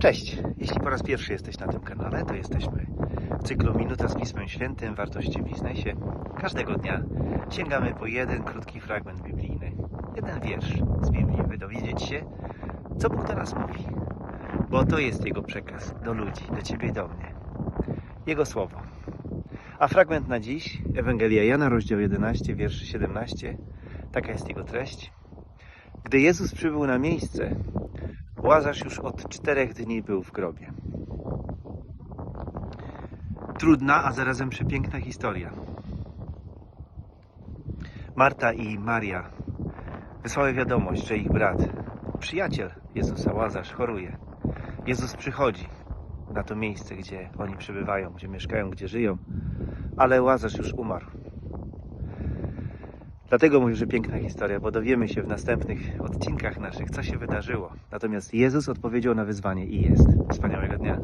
Cześć! Jeśli po raz pierwszy jesteś na tym kanale, to jesteśmy w cyklu Minuta z Pismem Świętym Wartości w Biznesie. Każdego dnia sięgamy po jeden krótki fragment biblijny, jeden wiersz z Biblii, by dowiedzieć się, co Bóg do nas mówi. Bo to jest Jego przekaz do ludzi, do Ciebie i do mnie. Jego słowo. A fragment na dziś, Ewangelia Jana, rozdział 11, wierszy 17. Taka jest jego treść. Gdy Jezus przybył na miejsce, Łazarz już od czterech dni był w grobie. Trudna, a zarazem przepiękna historia. Marta i Maria wysłały wiadomość, że ich brat, przyjaciel Jezusa, Łazarz, choruje. Jezus przychodzi na to miejsce, gdzie oni przebywają, gdzie mieszkają, gdzie żyją, ale Łazarz już umarł. Dlatego mówię, że piękna historia, bo dowiemy się w następnych odcinkach naszych, co się wydarzyło. Natomiast Jezus odpowiedział na wyzwanie i jest. Wspaniałego dnia.